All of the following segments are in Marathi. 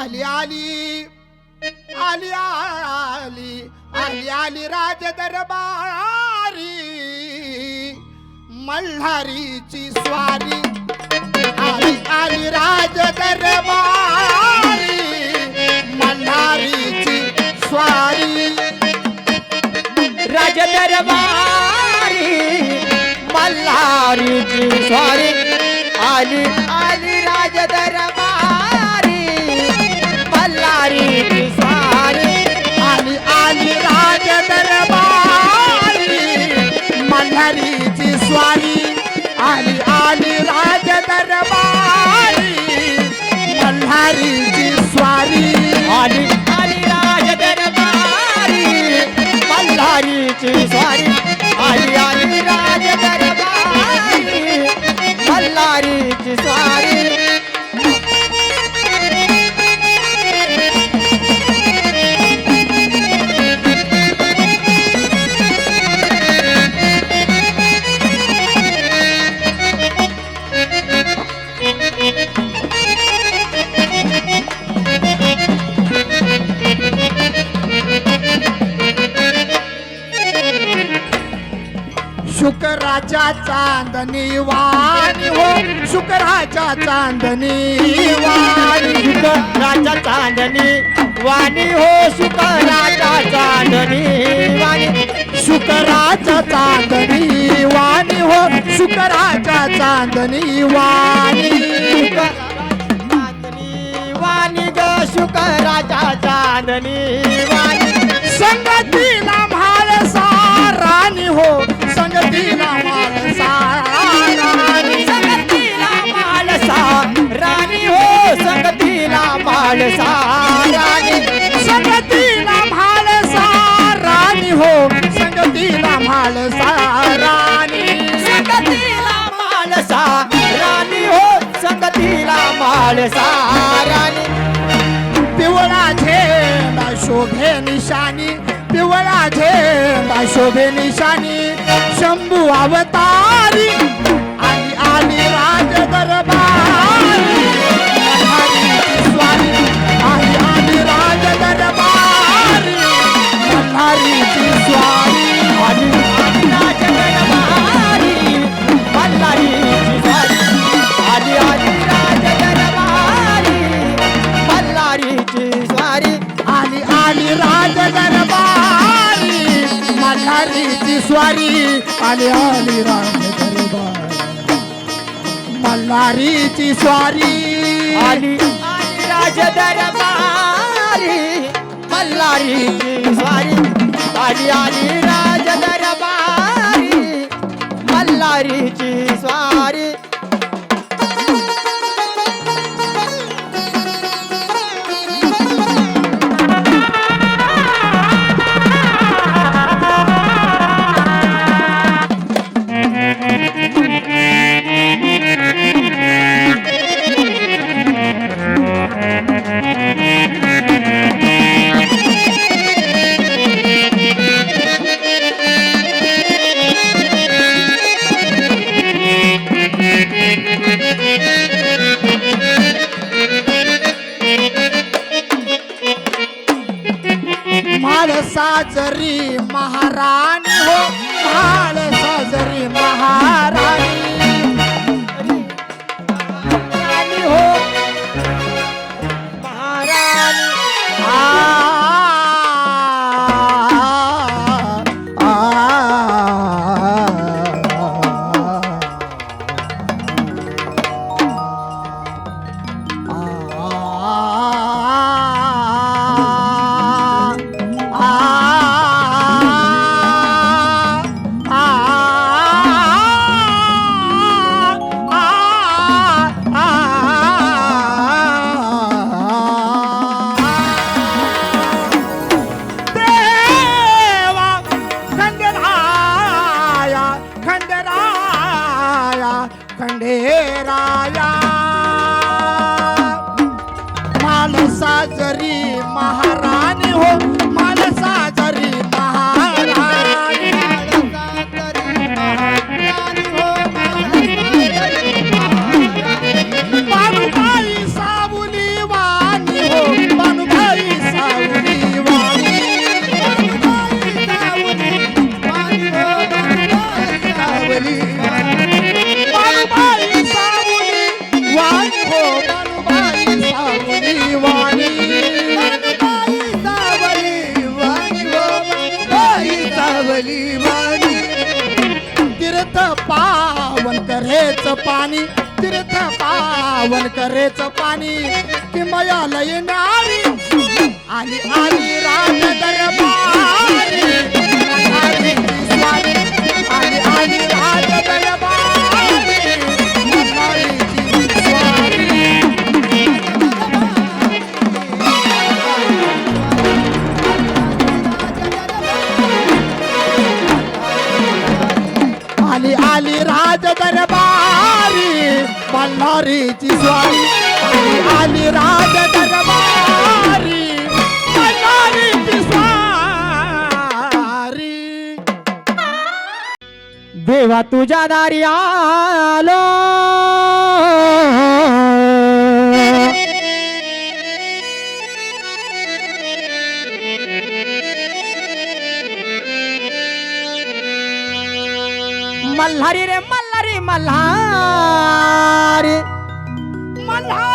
आली आली. आली आली. आली आली राज दरबारी मल्हारीची स्वारी. आली आली राज दरबारी मल्हारीची स्वारी. राज दरबारी मल्हारीची स्वारी. आली आली राज दरबारी मल्हारीची स्वारी आली आली राज दरबारी. मल्हारीची स्वारी आली आली राज दरबारी. चांदणी वाणी हो. शुक्राच्या चांदणी वाणी. शुकराच्या चांदणी वाणी हो. शुकराच्या चांदणी वाणी. शुक्राच्या चांदणी वाणी हो. शुक्राच्या चांदणी वाणी. वाणी ग. शुकराच्या चांदणी वाणी. संगतीला म्हाळसा राणी हो. संगतीला संगतीला राणी संगतीला म्हाळसा राणी हो. संगतीला म्हाळसा राणी संगतीला मालसा राणी हो. संगतीला मालसा राणी पिवळा झेंडा शोभे निशाणी. पिवळा झेंडा शोभे निशाणी. शंभू अवतारी. मल्हारीची स्वारी. आली आली राज दरबारी. मल्हारीची स्वारी. आली. आली राजदरबारी मल्हारीची स्वारी. आली आली राजदरबारी मल्हारीची स्वारी. भली तीर्थ पावन करेच पाणी तीर्थ पावन करेच पाणी कि मया लय नारी आणि आली राम दरबारी आणि आली राम दरबारी राज दरबारी मल्हारीची स्वारी. आली राज दरबारी मल्हारीची स्वारी. देवा तुझ्या दारी आलो. मल्हारी रे मल्हारी मल्हारी। मल्हार।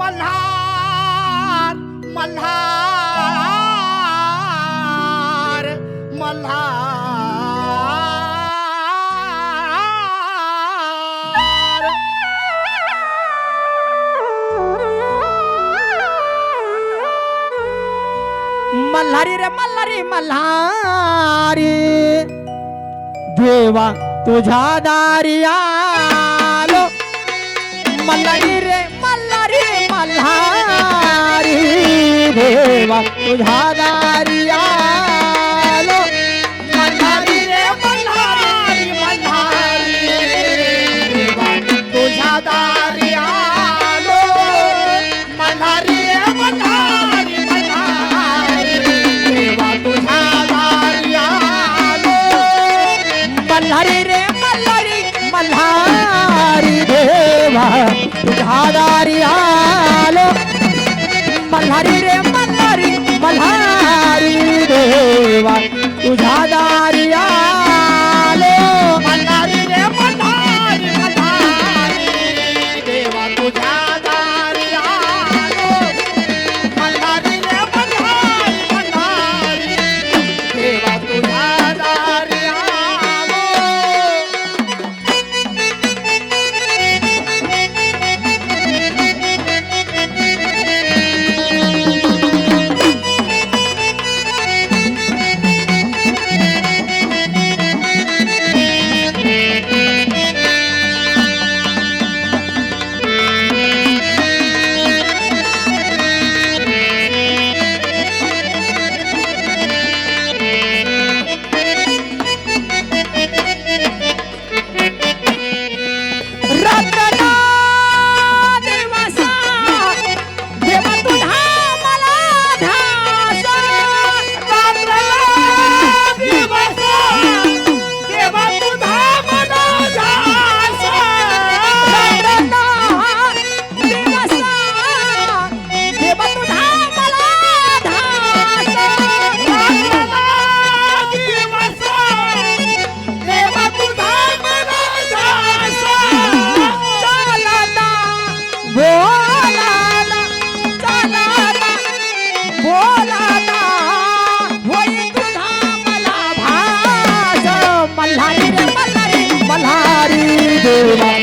मल्हार। मल्हार। मल्हार। मल्हारी रे मल्हारी मल्हार। देवा तुझ्या दारी आलो मल्हारी रे मल्हारी मल्हारी देवा तुझ्या दारी तुझ्या दारी आलो मल्हारी रे मल्हारी मल्हारी देवा. तुझ्या दारी आलो. Thank.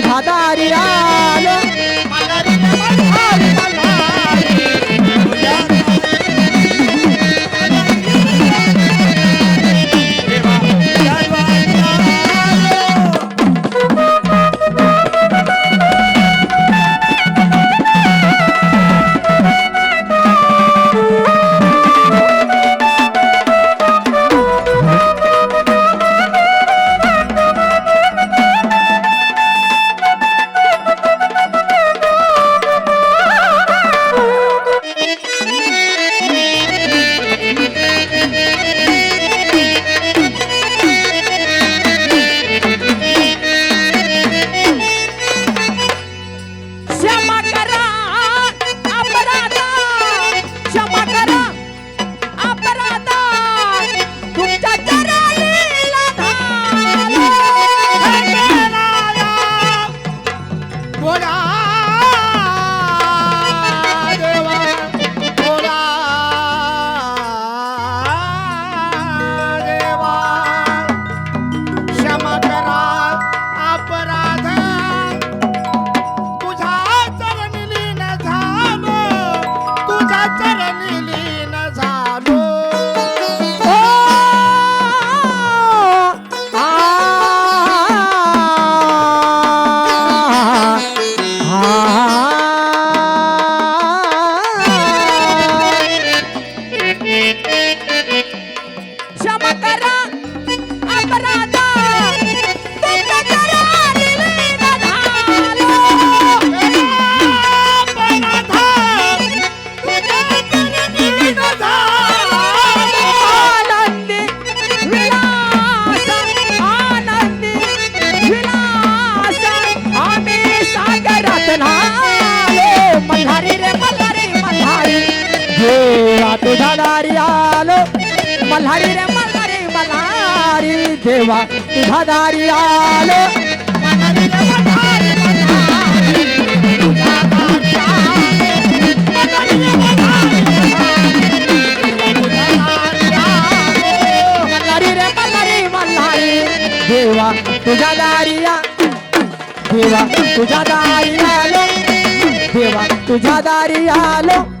바다리야. तेव्हा तुझा दारी आलो देवा तुझ्या दारी देवा तुझ्या दारी आलो देवा तुझा दारी आलो